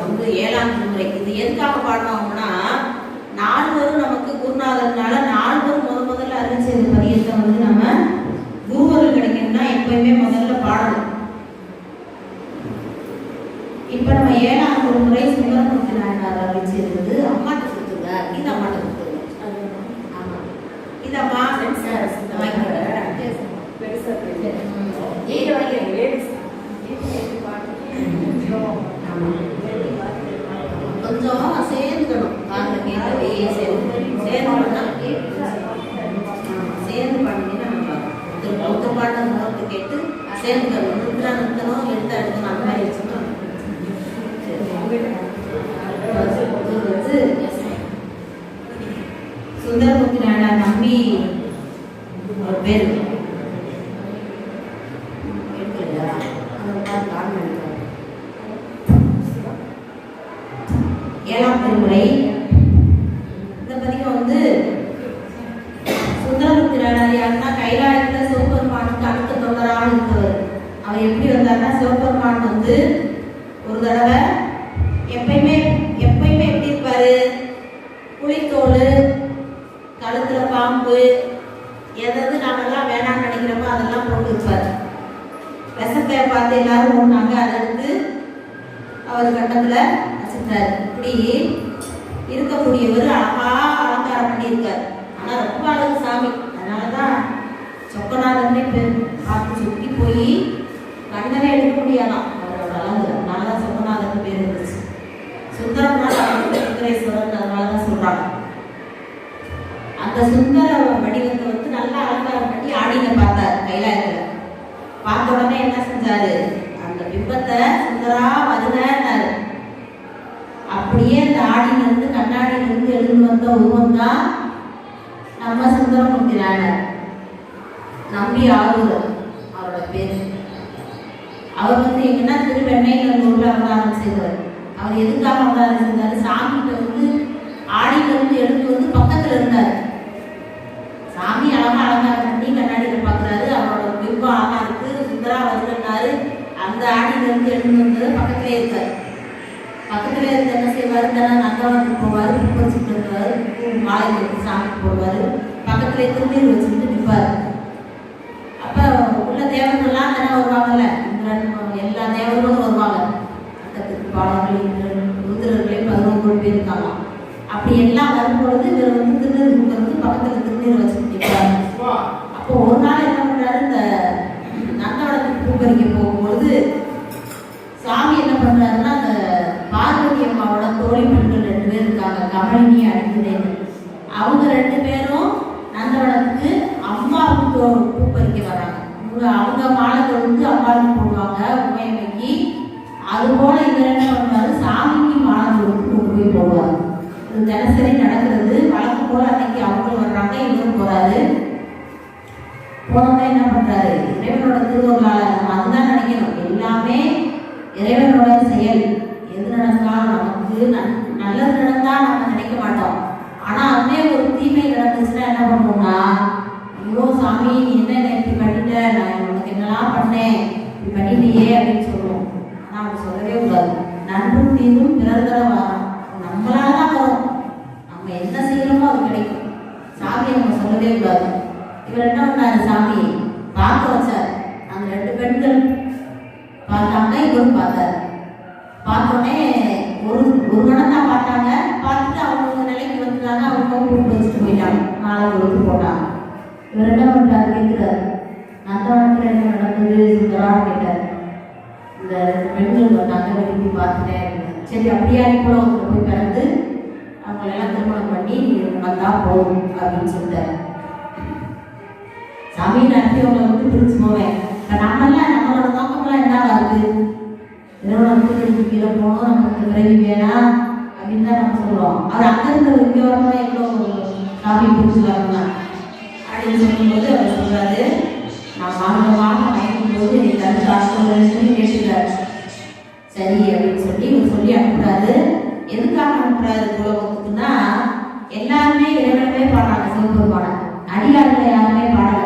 வந்து ஏழாம் திருமுறை. இது எதுக்காக பாடணும் அப்படின்னா நால்வரும் நமக்கு குருநாதர்னால நால்வரும் முத முதல்ல அறிவிச்ச இந்த பதியத்தை வந்து நம்ம குருவர்கள் கிடைக்கணும்னா எப்பயுமே முதல்ல பாடணும். இப்ப நம்ம ஏழாம் திருமுறை சுந்தரமூர்த்தி நாயனார் அறிவிச்சிருந்தது அம்மாட்ட கொடுத்துருங்க. இது அம்மாட்ட கொடுத்துருங்க. ஆமா. இது அம்மா வாங்கிக்கிறேன் ஏழு 음. ஏழாம் திருமுறை இந்த பதிகம் வந்து சுந்தரமூர்த்தி நாயனார் யாருன்னா கைலாயத்துல சிவபெருமானுக்கு அடுத்த தொண்டராக இருந்தவர் அவர் எப்படி வந்தாருன்னா சிவபெருமான் வந்து ஒரு தடவை எப்பயுமே எப்பயுமே எப்படி இருப்பாரு? புளித்தோல் கழுத்துல பாம்பு எதாவது நாமெல்லாம் வேணாம்னு நினைக்கிறோமோ அதெல்லாம் போட்டு இருப்பார். விஷத்தை பார்த்து எல்லாரும் ஓடினாங்க அதை எடுத்து அவர் கட்டத்தில் சித்தர் இப்படி இருக்கக்கூடியவர் அழகா அலங்காரம் பண்ணியிருக்கார். ஆனா ரொம்ப அழகு சாமி. அதனாலதான் சொக்கநாதன்னே பேர் பார்த்து சுற்றி போய் கண்ணனை எடுக்க முடியாதான். அவரோட அழகு. அதனாலதான் சொக்கநாதன் பேர் இருந்துச்சு. சுந்தரம்னால அவருக்கு அதனாலதான் சொல்றாங்க. அந்த சுந்தர வடிவத்தை வந்து நல்லா அலங்காரம் பண்ணி ஆடின பார்த்தார் கைலாயத்தில். பார்த்த உடனே என்ன செஞ்சாரு? அந்த பிம்பத்தை சுந்தரா வருகிறாரு அப்படியே அந்த ஆடியில இருந்து எழுந்து வந்த உருவம் தான் நம்ம சுந்தரமூர்த்தி நாயனர் நம்பி ஆரூர் அவரோட பேரு. அவர் வந்து எங்கன்னா திருவெண்ணையில் அந்த ஊரில் அவதாரம் செய்தவர். அவர் எதுக்காக அவதாரம் செய்தார்? சாமிகிட்ட வந்து ஆடியிலிருந்து எடுத்து வந்து பக்கத்துல இருந்தார். சாமி அழகாக அழகாக பண்ணி கண்ணாடியில் பார்க்குறாரு அவரோட பிம்பம் அழகாக இருக்கு. சுந்தரா வருகிறாரு அந்த ஆடியிலிருந்து எழுந்து வந்து பக்கத்திலே இருக்கார். பக்கத்துல இருந்து என்ன செய்வார்? தானே நந்தவனத்துக்கு போவாரு பூ மாலை எடுத்து சாமிக்கு போடுவார். பக்கத்துல திருநீர் வச்சுட்டு நிற்பார் அப்போ உள்ள தேவர்கள்லாம் தானே வருவாங்கல்ல? இந்திரன் எல்லா தேவர்களும் வருவாங்க. பக்கத்துக்கு பாலர்கள் இந்திரன் ருதிரர்களே பதினொன்று பேர் இருக்காங்க அப்படி எல்லாம் வரும்பொழுது இவர் வந்து திருநீர் கொடுக்கறது பக்கத்தில் திருநீர் வச்சுட்டு நிற்பாரு அப்போ ஒரு நாள் என்ன பண்றாரு இந்த நந்தவனத்துக்கு பூ பறிக்க போகும்பொழுது சாமி என்ன பண்றாருன்னா அந்த பார்வதி அம்மாவோட தோழி பெண்கள் ரெண்டு பேர் இருக்காங்க கமலினி அடிக்கிறேன் அவங்க ரெண்டு பேரும் நந்தவனத்துக்கு அம்மாவுக்கு பூ பறிக்க வராங்க. அவங்க மாலை தொடுத்து அம்மாவுக்கு போடுவாங்க உமையமைக்கு அது போல இவர் என்ன பண்ணுவாரு சாமிக்கு மாலை தொடுத்து கொண்டு போய் போடுவார் இது தினசரி நடக்கிறது. வழக்கம் போல அன்னைக்கு அவங்களும் வர்றாங்க இவரும் போறாரு. போனோடனே என்ன பண்றாரு? இறைவனோட திருவருளாளர் அதுதான் நினைக்கணும். எல்லாமே இறைவனோட செயல். இவர் என்ன பண்றாரு அந்த நந்தவனத்தில் என்ன நடந்தது? சுந்தரா கேட்டார். இந்த பெண்கள் வந்தாங்க விரும்பி பார்த்துட்டேன் சரி அப்படியே கூட அவங்க போய் பிறந்து அவங்களெல்லாம் திருமணம் பண்ணி வந்தா போகும் அப்படின்னு சொல்லிட்டாரு. சாமி நம்பி உங்களை பிரிச்சு போவேன்? இப்போ நம்மளாம் நம்மளோட நோக்கம்லாம் என்னவா இருக்கு நிறுவனத்துக்கு கீழே போகணும் நமக்கு பிறவி வேணாம் அப்படின்னு தான் நம்ம சொல்லுவோம். அவர் அங்கே இருந்து இங்கே வரணும் எவ்வளோ சாமி பிரிச்சு வரணும் அப்படின்னு சொல்லும்போது அவர் சொல்றாரு நான் வாங்க வாங்க வாங்கும்போது நீ தந்து காசு சொல்லி கேட்டுக்கிறாரு சரி அப்படின்னு சொல்லி இவர் சொல்லி அனுப்புறாரு. எதுக்காக அனுப்புறாரு உலகத்துக்குன்னா எல்லாருமே இறைவனவே பாடுறாங்க சிவப்பு பாடம் அடியாரில் யாருமே பாடல.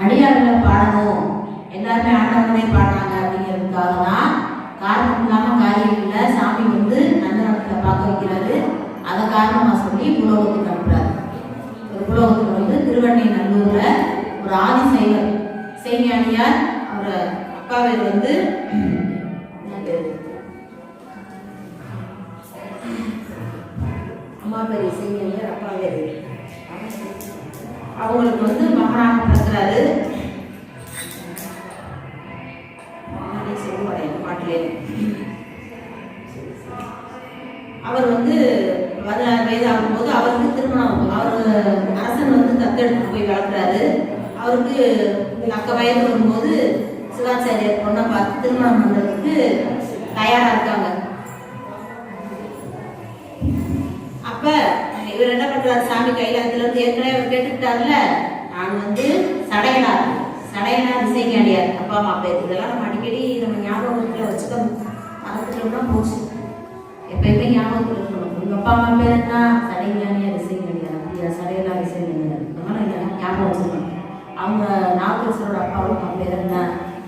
அடியாரில் பாடணும். எல்லாருமே ஆண்டவனே பாடுறாங்க அப்படிங்கிறதுக்காக தான் காரணம் இல்லாமல் காரியம் இல்லை. சாமி வந்து நந்தனத்தில் பார்க்க வைக்கிறாரு. அதை காரணமாக சொல்லி புலவத்துக்கு அனுப்புறாரு. உலகத்தில் வந்து திருவண்ணை நல்லூரில் ஒரு ஆதி செய்வர் செய்ஞானியார் அவரை அப்பா பேர் வந்து அம்மா பேர் செய்ஞானியார் அப்பா பேர் அவங்களுக்கு வந்து மகனாக பிறக்கிறாரு. பாட்டிலே. அவர் வந்து பதினாறு வயது ஆகும்போது அவருக்கு திருமணம் அவர் அரசன் வந்து தத்தெடுத்து போய் வளர்க்குறாரு. அவருக்கு அக்க வயது வரும்போது சிவாச்சாரியர் பொண்ணை பார்த்து திருமணம் பண்ணுறதுக்கு தயாராக இருக்காங்க. அப்போ இவர் என்ன பண்ணுறாரு சாமி கைலாயத்துலேருந்து ஏற்கனவே அவர் கேட்டுக்கிட்டார்ல? நான் வந்து சடையனார் சடையனார் அடியார் அப்பா அம்மா பேர் இதெல்லாம் நம்ம அடிக்கடி நம்ம ஞாபகத்தில் வச்சுக்கணும். மறந்துட்டோம்னா போச்சு. எப்பயுமே ஞாபகத்தில் இருக்கணும். உங்க அப்பா அம்மா பேர் என்ன? சடைஞானியார் இசைஞானியார் அப்படியா சடையெல்லாம் இசைஞானியார் கிடையாது இதெல்லாம் ஞாபகம் வச்சுக்கணும். அவங்க நாகேஸ்வரோட அப்பாவும் அம்மா பேர் என்ன?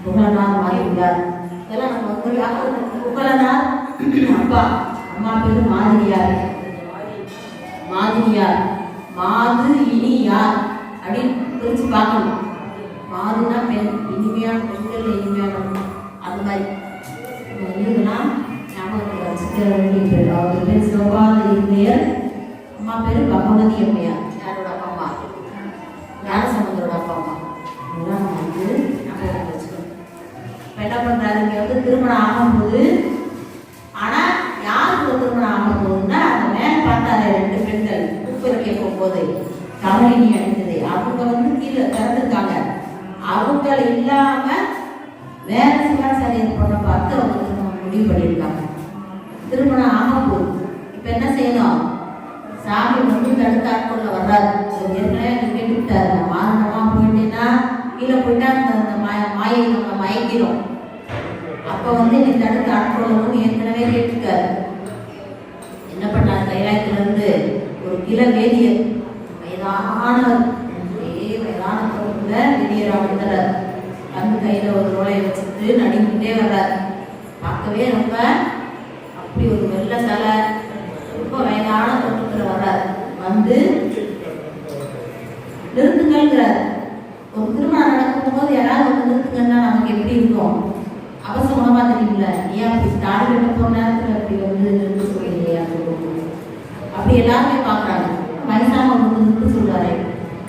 புகழனார் மாதிரியார் இதெல்லாம் நம்ம வந்து ஞாபகம் புகழனார் அப்பா. அம்மா பேரு மாதிரியார். மாதிரியார். மாது இனி யார் அப்படின்னு பிரிச்சு பார்க்கணும். மாதுனா பெண். இனிமையான பெண்கள் இனிமையான அது மாதிரி. நம்ம இதெல்லாம் பேர் அவர் பேர் இருந்தையர் அம்மா பேர் பகவதி அம்மையார் யாரோட அப்பா அம்மா ஞானசமுந்தரோட அப்பா அம்மா இதெல்லாம் நம்ம வந்து வச்சுக்கணும் இப்போ என்ன பண்ணுறாரு இங்கே வந்து திருமணம் ஆகும்போது ஆனால் யாருக்கு திருமணம் ஆக போகுதுன்னா அந்த மேலே பார்த்தாரு ரெண்டு பெண்கள் உப்புரக்கை போகும்போது கமலினி அடித்தது அவங்க வந்து கீழே திறந்துருக்காங்க அவங்க இல்லாமல் வேற சிவாச்சாரியர் பொண்ணை பார்த்து அவங்க திருமணம் முடிவு பண்ணியிருக்காங்க. திருமணம் ஆக போகுது இப்ப என்ன செய்யணும் சாமி வந்து தடுத்து ஆட்கொள்ள வர்றாரு அவர் ஏற்கனவே அங்க கேட்டுக்கிட்டாரு நான் வாரணமா போயிட்டேன்னா கீழே போயிட்டா அந்த அந்த மாய- மாயை நம்ம மயக்கிறோம் அப்ப வந்து நீ தடுத்து ஆட்கொள்ளணும்னு ஏற்கனவே கேட்டிருக்காரு என்ன பண்ணாரு கைலாயத்துல இருந்து ஒரு கில வேதியர் வயதானவர் ஒரே வயதான தோட்டத்துல வேதியரா வந்தார் கண்ணு கையில ஒரு நுழைய வச்சுட்டு நடிக்கிட்டே வர்றார் பார்க்கவே ரொம்ப அப்படி ஒரு வெள்ள தலை ரொம்ப வயதான தோட்டத்துல வர்றார் வந்து நிறுத்துங்கள்ங்கிறார் ஒரு திருமணம் நடக்கும்போது யாராவது வந்து நிறுத்துங்கன்னா நமக்கு எப்படி இருக்கும் அவசரமா தெரியுங்கள ஏன் அப்படி தாடி கட்ட போற நேரத்துல அப்படி வந்து நிறுத்த சொல்றீங்க அப்படி எல்லாருமே பாக்குறாங்க வயசானவங்க வந்து நிறுத்த சொல்றாரு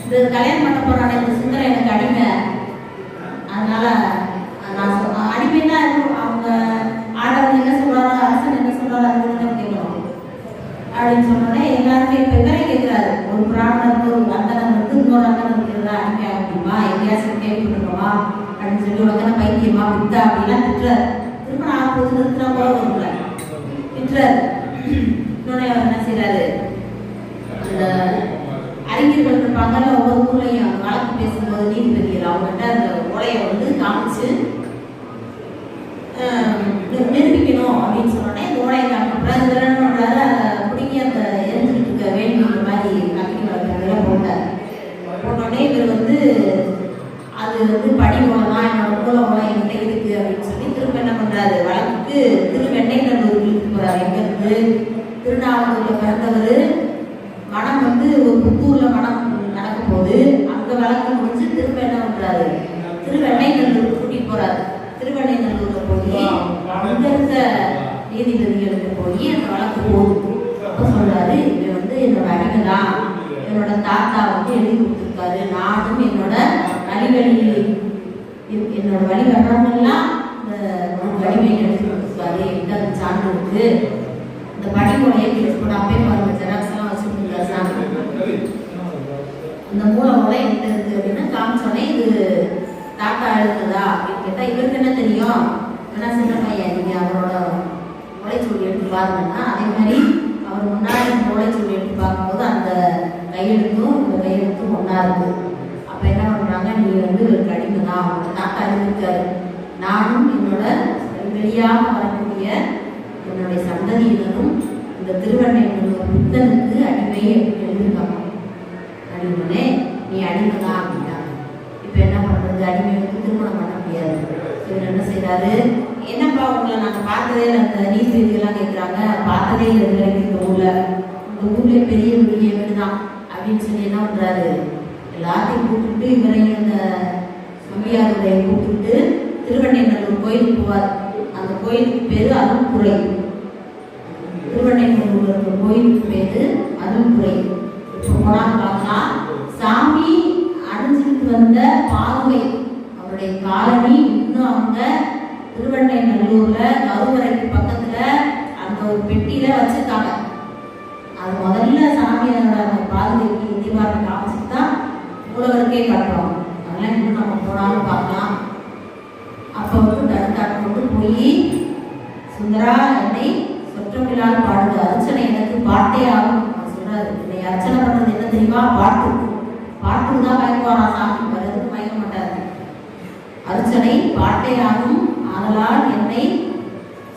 இந்த கல்யாணம் பண்ண போறானே இந்த சுந்தரம் எனக்கு அடிமை அதனால நான் சொ- அடிமைன்னா இருக்கும். அவங்க ஆடவர் என்ன சொல்றாரோ அரசன் என்ன சொல்றாரோ அது தான் கேட்கணும் அப்படின்னு சொன்னோடனே எல்லாருமே இப்போ இவரை கேட்குறாரு ஒரு பிராமணருக்கு ஒரு அந்தனர் இருக்கு இன்னொரு அந்தனர் இருக்கிறதா? அடிமையாக அப்படிமா எங்கேயாச்சும் பண்ணுவா அப்படின்னு சொல்லி உனக்கு பைத்தியமா? வித்தா? அப்படிலாம் திட்டுறாரு. திரும்ப நான் போது நிறுத்தினா போல வரும்ல திட்டுறாரு. இன்னொன்னே அவர் என்ன செய்யறாரு அறிஞர்கள் இருப்பாங்கல்ல ஒவ்வொரு ஊர்லையும் வழக்கு பேசும்போது நீதிபதிகள் அவங்ககிட்ட அந்த ஓலையை வந்து காமிச்சு ஆஹ் நிரூபிக்கணும் அப்படின்னு சொன்னோடனே இந்த ஓலையை காமிக்கிறாரு இவர் என்ன பண்றாரு அதை பிடிங்கி அந்த எரிஞ்சுக்கிட்டு இருக்க வேண்டிய மாதிரி அக்னி வளர்க்குறதுல போட்டார் போட்டோடனே இவர் வந்து அது வந்து படி ஓலை தான் என்னோட மூல ஓலை என்கிட்ட இருக்கு அப்படின்னு சொல்லி திரும்ப என்ன பண்றாரு வழக்குக்கு திருவெண்ணைநல்லூர் இழுத்து போறாரு எங்க இருந்து திருநாவலூர்ல பிறந்தவர் மனம் வந்து ஒரு புத்தூர்ல மனம் நடக்க போகுது அங்க வழக்கு முடிஞ்சு திரும்ப என்ன பண்றாரு திருவெண்ணைநல்லூர் கூட்டிட்டு போறாரு திருவெண்ணைநல்லூர்ல போய் அங்க இருக்க நீதிபதிகளுக்கு போய் அந்த வழக்கு போகுது அப்ப இது வந்து என்னோட அடிமை தான் என்னோட தாத்தா வந்து எழுதி கொடுத்துருக்காரு. நானும் என்னோட வழிவழி என்னோட வழி வர்றவங்கெல்லாம் இந்த வடிவை எழுதி கொடுத்துருக்காரு. என்கிட்ட அந்த சான்று இருக்கு. இந்த படிமுறையை கிளிக் பண்ண பாருங்க. ஜெராக்ஸ் எல்லாம் வச்சுருக்கீங்க சாமி இந்த மூல முறை எங்க இருக்கு அப்படின்னா காமிச்சோடனே இது தாத்தா எழுதுதா அப்படின்னு கேட்டா இவருக்கு என்ன தெரியும்? என்ன சின்ன பையன்? நீங்க அவரோட உழைச்சொல்லி எடுத்து பாருங்கன்னா அதே மாதிரி அவர் முன்னாடி மூளை சொல்லி எடுத்து பார்க்கும்போது அந்த கையெழுத்தும் இந்த கையெழுத்தும் ஒன்றா இருக்கு. அப்போ என்ன பண்ணாங்க நீ வந்து இவருக்கு அடிமை தான் உங்க தாத்தா எழுதிருக்காரு நானும் என்னோட வெளியாக வரக்கூடிய என்னுடைய சந்ததியினரும் இந்த திருவண்ணை புத்தனுக்கு அடிமை அப்படின்னு எழுதியிருக்காங்க. அடிமனே நீ அடிமை தான் அப்படின்னாங்க இப்போ என்ன பண்ணுறது அடிமை திருமணம் பண்ண முடியாது. இவர் என்ன செய்கிறாரு என்னப்பா உங்களை நாங்கள் பார்த்ததே இல்லை அந்த நீதிபதிகள்லாம் கேட்குறாங்க பார்த்ததே இல்லை வரைக்கும் இந்த ஊரில். இந்த ஊர்ல பெரிய பெரிய வீடு தான் அப்படின்னு சொல்லி என்ன பண்ணுறாரு எல்லாத்தையும் கூப்பிட்டு இவரையும் இந்த நம்பியாருடைய கூப்பிட்டு திருவண்ணைநல்லூர் கோயிலுக்கு போவார். அந்த கோயிலுக்கு பேர் அருள்புரை திருவண்ணைநல்லூர் இருக்கிற கோயிலுக்கு பேர் அருள்புரை இப்போ போனால் பார்க்கலாம் சாமி அணிஞ்சிட்டு வந்த பார்வை அவருடைய காலனி இன்னும் அவங்க திருவண்ணைநல்லூர்ல கருவறைக்கு பக்கத்துல அந்த ஒரு பெட்டியில வச்சிருக்காங்க. அது முதல்ல சாமியோட அந்த பாதுகைக்கு தீபாவளி காமிச்சிட்டு தான் மூலவருக்கே காட்டுறோம் அதெல்லாம் இன்னும் நம்ம போனாலும் பார்க்கலாம். அப்போ வந்து தடுத்தாட்டு கொண்டு போய் சுந்தரா என்னை சொற்றமில்லால் பாடுது அர்ச்சனை எனக்கு பாட்டே ஆகும். சொல்றாரு என்னை அர்ச்சனை பண்றது என்ன தெரியுமா? பாட்டு பாட்டுக்கு தான் மயங்குவாரா சாமி. வேற எதுக்கும் மயங்க மாட்டாரு. அர்ச்சனை பாட்டே ஆகும். ஆதலால் என்னை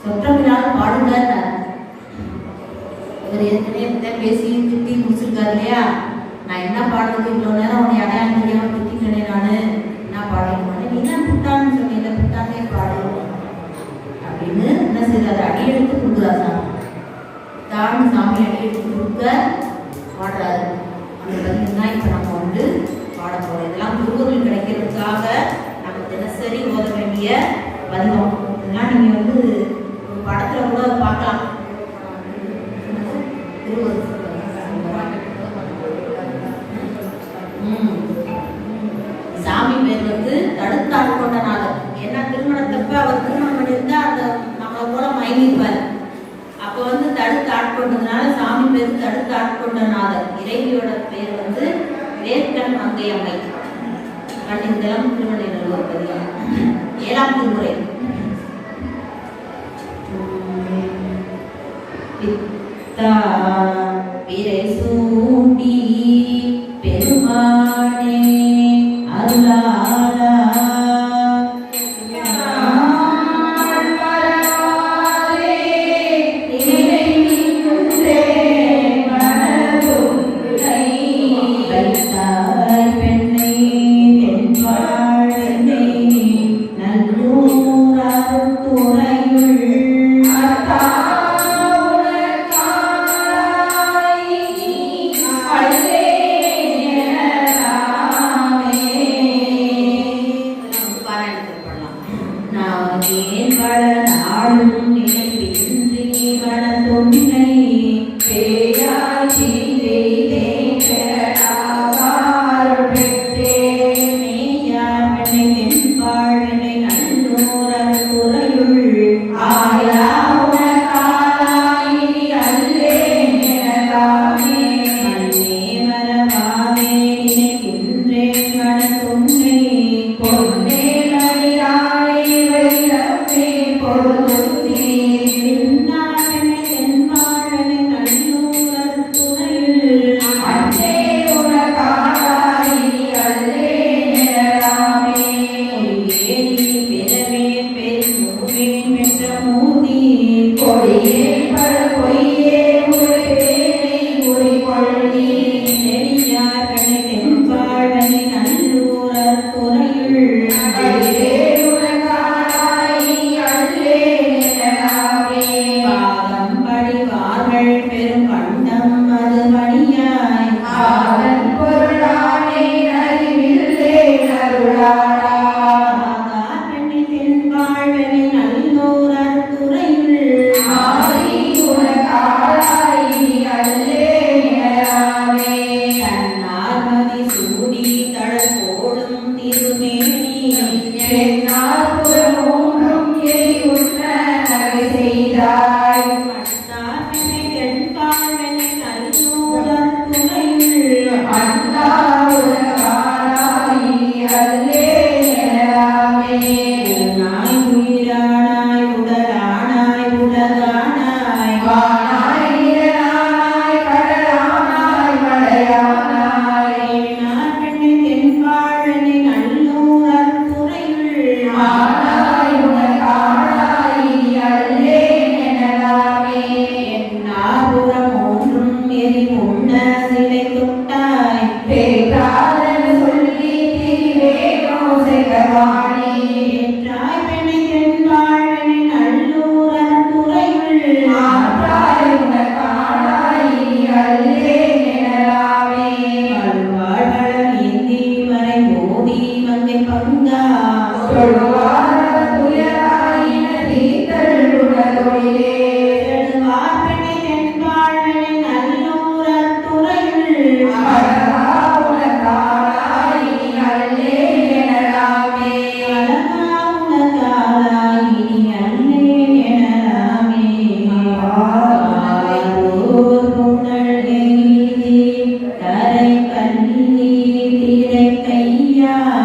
சொற்றமில்லால் பாடுங்கள் இவர் ஏற்கனவே பேசி திட்டி முடிச்சிருக்காரு இல்லையா? நான் என்ன பாடுறது இவ்வளோ நேரம் அவனை அடையாளம் தெரியாமல் திட்டிக்கிறேன் நான்? நான் பாடிக்கணும் நீ தான் புட்டான்னு சொன்னீங்க புட்டானே பாடு. அப்படின்னு என்ன செய்யறாரு அடி எடுத்து கொடுக்குறாரு சாமி. தான் சாமி அடியெடுத்து கொடுக்க பாடுறாரு. அந்த பதிவு தான் இப்போ நம்ம வந்து பாட போகிறோம் இதெல்லாம் குருகுருள் கிடைக்கிறதுக்காக நம்ம தினசரி ஓத வேண்டிய பதிவம் இதெல்லாம் நீங்கள் வந்து ஒரு படத்தில் கூட பார்க்கலாம். ம். சாமி பேர் வந்து தடுத்து கொண்ட நாதர் ஏன்னா திருமணத்தப்ப அவர் திருமணம் பண்ணியிருந்தா அந்த நம்மளை போல மயங்கிருப்பார் அப்போ வந்து தடுத்து ஆட்கொண்டதுனால சாமி பேர் தடுத்து ஆட்கொண்ட நாதர் இறைவியோட பேர் வந்து வேர்க்கண் மங்கை அம்மை கண்ணிந்தலம் திருமணிநல்லூர் ஏழாம் திருமுறை. పితా Aleluia!